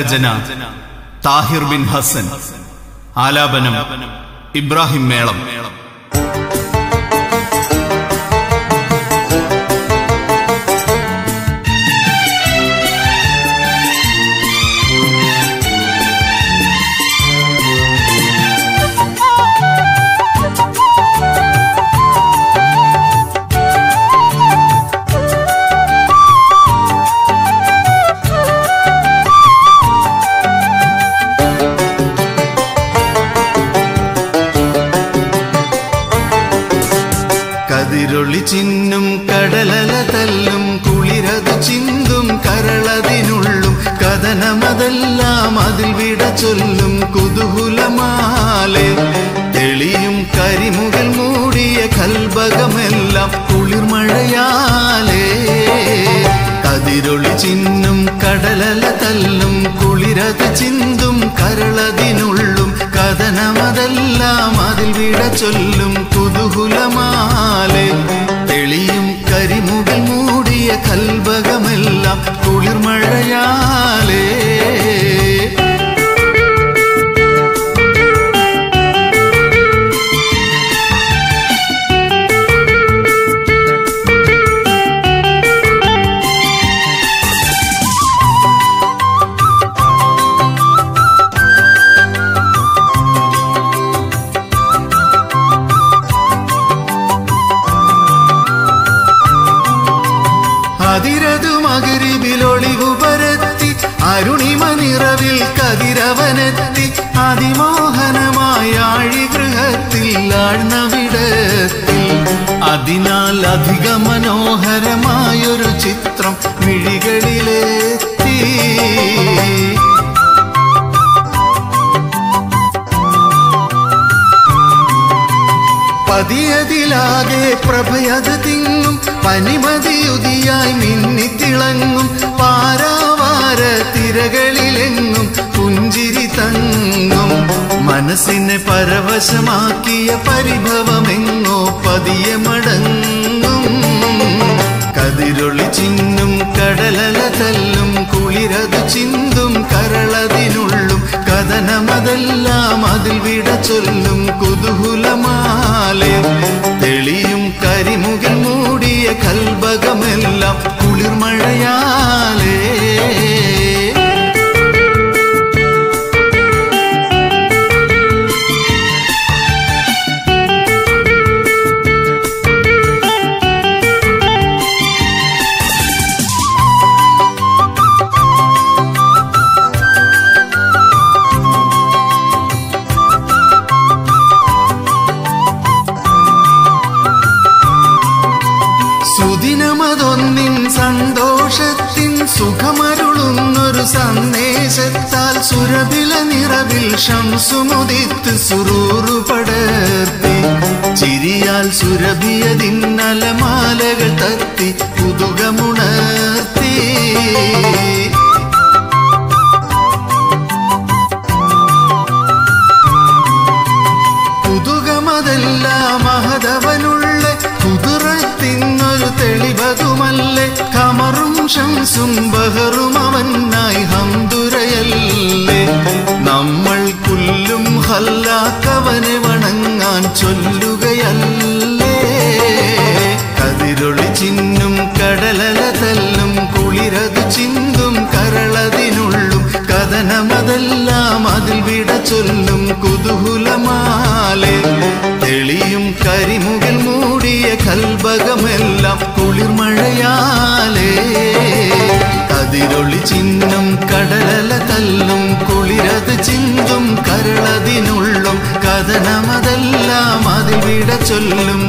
രചന Thahir bin Hasan. ആലാപനം ഇബ്രാഹിം മേളം. കതിരൊളി ചിന്നും കടലല തല്ലും കുളിരതു ചിന്തും കരളതിനുള്ളും കഥനമതെല്ലാം അതിൽ വിട ചൊല്ലും കുതൂഹലമാലെ. തെളിയും കരിമുകൾ മൂടിയ കൽഭകമെല്ലാം കുളിർമഴയാലേ. കതിരൊളി ചിന്നും കടലല തല്ലും കുളിരത് ചിന്തും കരളതിനുള്ളും കഥനമതെല്ലാം അതിൽ വിട ചൊല്ലും കുതൂഹലമാലെ. അതിരതു മകരിവിലൊളിവു പരത്തി അരുണിമ നിറവിൽ കതിരവനെത്തി അതിമോഹനമായ ആഴിഗൃഹത്തിൽ ആഴ്ന്നവിടത്തിൽ. അതിനാൽ അധിക മനോഹരമായൊരു ചിത്രം മിഴികളിലെത്തി. പതിയതിലാകെ പ്രഭയത് തിങ്ങും പനിമതിയുതിയായി മിന്നിത്തിളങ്ങും പാരാവാര തിരകളിലെങ്ങും പുഞ്ചിരി തങ്ങും. മനസ്സിനെ പരവശമാക്കിയ പരിഭവമെങ്ങോ പതിയെ മടങ്ങും. കതിരൊളി ചിന്നും കടലല തല്ലും കുളിരതു ചിന്തും കരളതിനുള്ളും കഥനമതെല്ലാം അതിൽ വിട ചൊല്ലും. സുഖമരുളുന്നൊരു സന്ദേശത്താൽ സുരഭില നിറവിൽ ശംസുമുദിത്ത് സുറൂറു പടർത്തി. ചിരിയാൽ സുരഭിയതിന്നലമാലകൾ തത്തി കുതുകമുണർത്തി ശംസും ബഹറും അവനായി ഹംദുരയല്ലേ നമ്മൾ പുല്ലും ഹല്ലാക്കവനെ വണങ്ങാൻ ചൊല്ലുകയല്ലേ? കതിരൊളി ചിന്നും കടലല തല്ലും കുളിരത് ചിന്തും കരളതിനുള്ളും കഥനമതെല്ലാം അതിൽ വിട ചൊല്ലും കുതൂഹലമാലെ. തെളിയും കരിമുകിൽ മൂടിയ കൽബകമെല്ലാം കുളിർമഴയാലേ. ചിന്നും കടലല തല്ലും കുളിരത് ചിന്തും കരളതിനുള്ളും കഥനമതെല്ലാം അതിവിട ചൊല്ലും